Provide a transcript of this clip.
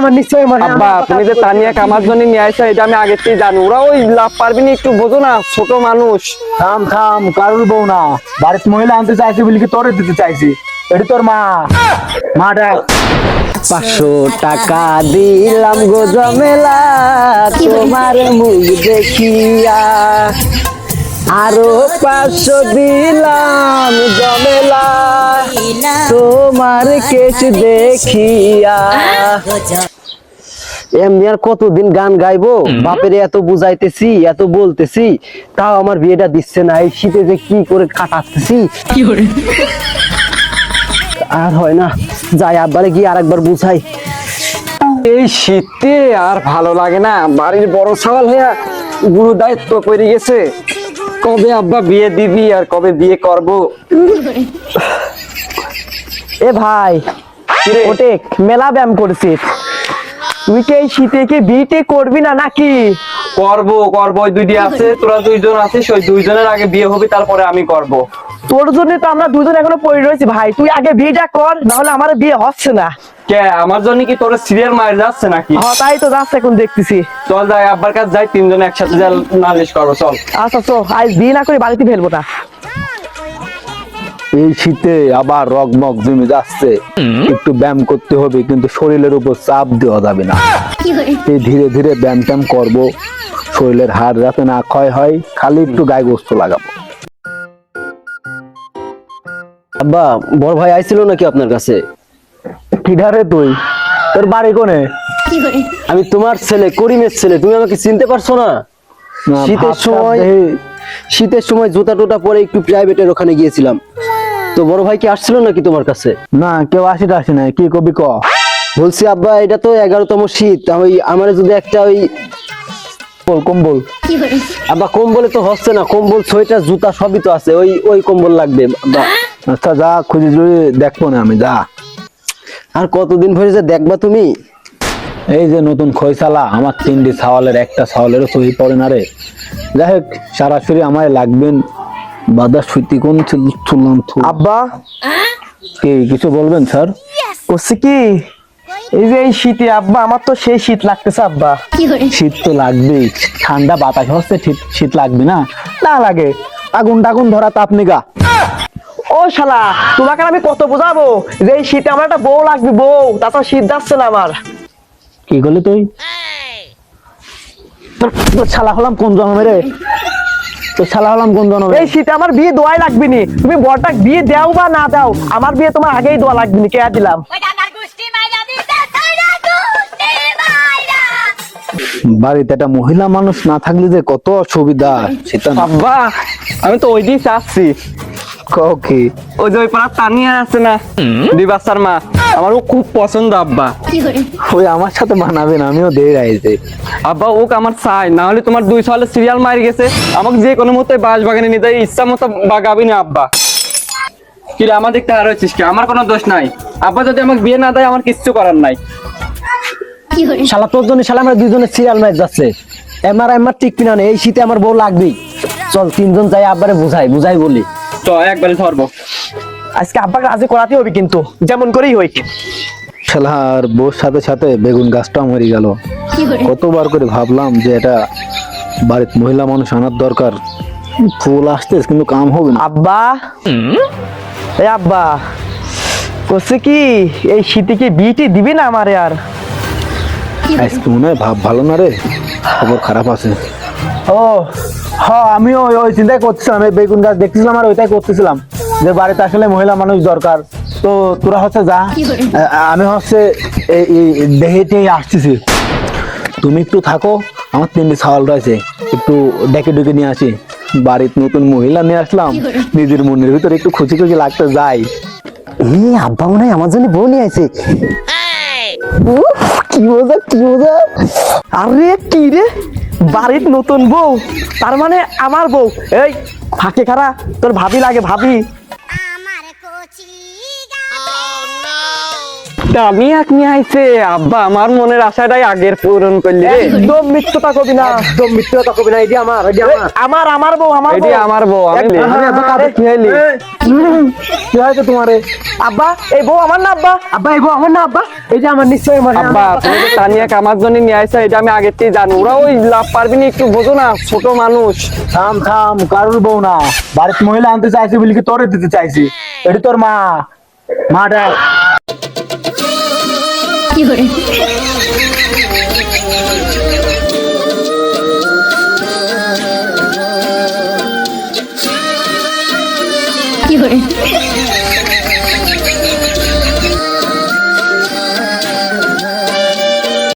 আমার নিশ্চয় আব্বা আমার তুমি যে তানিয়াকে আমার জন্য নিয়ে এটা আমি আগে থেকেই জানি। ওরা ওই লাভ পারবি না একটু বোঝো না ছোট মানুষ। থাম থাম কারুর বউ না। মহিলা আনতে চাইছি বলি কি তোরে দিতে চাইছি? এটি তোর মা। মা ডাক। পাঁচশো টাকা দিলাম গো জমেলা তোমার মুখ দেখিয়া। আরও পাঁচশো দিলাম জমেলা তোমার কেস দেখিয়া। এমনি আর কতদিন গান গাইবো? বাপের এত বুঝাইতেছি এত বলতেছি তাও আমার বিয়েটা দিচ্ছে না। এই শীতে যে কি করে কাটাচ্তেছি আর হয় না। যাই আব্বারে গিয়ে আরেকবার বুঝাই। এই শীতে আর ভালো লাগে না। বাড়ির বড় সওয়াল হইয়া গুরু দায়িত্ব করে গেছে। কবে আব্বা বিয়ে দিবি আর কবে বিয়ে করব? এ ভাই ওটেক মেলা ব্যায়াম করছিস। তুই কি এই শীতে কি বিয়ে করবি না নাকি? করব করব। ওই দুইটি আছে তোরা দুইজন আছিস ওই দুইজনের আগে বিয়ে হবে তারপরে আমি করব। তোর জন্য তো আমরা দুজন এখনও পড়ে রয়েছি ভাই। তুই আগে বিয়েটা কর নাহলে আমার বিয়ে হচ্ছে না। কে আমার জন্য কি তোর সিরিয়াল মার যাচ্ছে নাকি? হ্যাঁ তাই তো যাচ্ছে এখন দেখতেছি। চল যাই আব্বার কাছে যাই তিনজন একসাথে যা নালিশ করব চল। আচ্ছা তো আজ বিয়ে না করে বাড়িতে ফেলব না। এই শীতে আবার রগমগ জমে যাচ্ছে। একটু ব্যায়াম করতে হবে কিন্তু শরীরের উপর চাপ দেওয়া যাবে না। এই ধীরে ধীরে ব্যায়াম ট্যাম করব। শরীরের হাড় যাতে না ক্ষয় হয় খালি একটু গায়ে গোস্ত লাগাবো। আব্বা বড় ভাই আইছিল নাকি আপনার কাছে? কিধারে তুই? তোর বাড়ি কোনে? আমি তোমার ছেলে করিমের ছেলে তুমি আমাকে চিনতে পারছ না? না, শীতের সময় শীতের সময় জুতা টোটা পরে একটু প্রাইভেটের ওখানে গিয়েছিলাম। তো বড় ভাই কি আসছিল নাকি তোমার কাছে? না কেউ আসি আসি না কি কবি ক? বলছি আব্বা এটা তো এগারোতম শীত ওই আমার যদি একটা ওই বল কম্বল। আব্বা কম্বলে তো হচ্ছে না কম্বল সোয়েটার জুতা সবই তো আছে ওই ওই কম্বল লাগবে আব্বা। আচ্ছা যা খুঁজে খুঁজে দেখব না আমি যা। আর কতদিন ধরে যে দেখবা তুমি? এই যে নতুন খৈসালা আমার তিনটি ছাওয়ালের একটা ছাওয়ালেরও সহি পড়ে না রে। যাই হোক সরাসরি আমায় লাগবেন বাদা সুতি কোন আব্বা। কি কিছু বলবেন স্যার? করছে কি? এই যে এই শীতে আব্বা আমার তো সেই শীত লাগতেছে আব্বা। শীত তো লাগবেই। ঠান্ডা বাতাস হচ্ছে শীত লাগবে না? না লাগে। আগুন টাগুন ধরা তাপ নিগা। ও শালা তোমাকে আমি কত বোঝাবো? যে এই শীতে আমার একটা বউ লাগবে বউ। তাছাড়া শীত যাচ্ছে না আমার। কি করলি তুই? শালা হলাম কোন জন্মে রে? তোর শালা হলাম কোন জন্মে এই শীতে আমার বিয়ে দোয়াই লাগবে নি তুমি বরটা বিয়ে দাও বা না দাও আমার বিয়ে তোমার আগেই দোয়া লাগবে নি কে দিলাম? ওই ডাকার গোষ্ঠী মাইরা দিতে সাইরা গোষ্ঠী মাইরা। বাড়িতে একটা মহিলা মানুষ না থাকলে যে কত অসুবিধা সেটা না। আব্বা আমি তো ওইটি চাচ্ছি। কি ওই যে ওই পাড়ার তানিয়া আছে না দুই বাচ্চার মা। আমারও খুব পছন্দ আব্বা। ওই আমার সাথে মানাবে না আমিও দিয়ে রাইছে আব্বা ওক আমার চাই না হলে তোমার দুই সালে সিরিয়াল মারি গেছে। আমাকে যে কোনো মতে বাস বাগানে নিতে ইচ্ছা মতো বাগাবি না আব্বা। কিরে আমার দেখতে আর হচ্ছিস কি? আমার কোনো দোষ নাই। আব্বা যদি আমাকে বিয়ে না দেয় আমার কিচ্ছু করার নাই। শালা তোর জন্য শালা আমরা দুজনের সিরিয়াল ম্যাচ যাচ্ছে। এমআর এমআর ঠিক কিনা নেই এই শীতে আমার বউ লাগবেই। চল তিনজন যাই আব্বারে বুঝাই বুঝাই বলি। তো একবারে ধরবো। আজকে আব্বাকে রাজি করাতে হবে কিন্তু যেমন করেই হই শালার বউর সাথে সাথে বেগুন গাছটা মরে গেল। কতবার করে ভাবলাম যে এটা বাড়িতে মহিলা মানুষ আনার দরকার। ফুল আসতে কিন্তু কাম হবে না। আব্বা? এই আব্বা করছে কি এই শীতে কি বিয়েটি দিবি না আমারে আর? আজকে মনে হয় ভাব ভালো না রে খবর খারাপ আছে। ও হ্যাঁ আমিও ওই- ওই চিন্তাই করছিলাম এই বেগুন গাছ দেখতেছিলাম আর ওইটাই করতেছিলাম। যে বাড়িতে আসলে মহিলা মানুষ দরকার। তো তোরা হচ্ছে যা আমি হচ্ছে দেহেতেই আসতেছি। তুমি একটু থাকো আমার তিনটি ছাওয়াল রয়েছে একটু ডেকে ডেকে নিয়ে আসি। বাড়িতে নতুন মহিলা নিয়ে আসলাম নিজের মনের ভিতরে একটু খুশি খুশি লাগতে যাই। এই আব্বা মনে হয় আমার জন্য বউ নিয়ে আছে কি মজা কি মজা। আরে কি রে? বাড়ির নতুন বউ তার মানে আমার বউ। এই ফাঁকে খারা তোর ভাবি লাগে ভাবি। তানিয়াক নিয়ে আইছে। আব্বা আমার মনের আশাটাই আগের পূরণ করলি রে। একদম মিথ্যতা কবি না। একদম কবি না আমার আমার। আমার বউ আমার আমার বউ আমি কি হইলি? কি তোমারে? আব্বা এই বউ আমার না আব্বা? আব্বা এই বউ আমার না আব্বা? এই যে আমার নিশ্চয় আমার আব্বা তুমি যে তানিয়াকে আমার জন্য নিয়ে আইছো এটা আমি আগের থেকে জানি। ওরা ওই লাভ পারবি না একটু বোঝো না ছোট মানুষ। থাম থাম কারুর বউ না। বাড়িতে মহিলা আনতে চাইছি বলি কি তোরে দিতে চাইছি? এটি তোর মা। মাটা কি করে?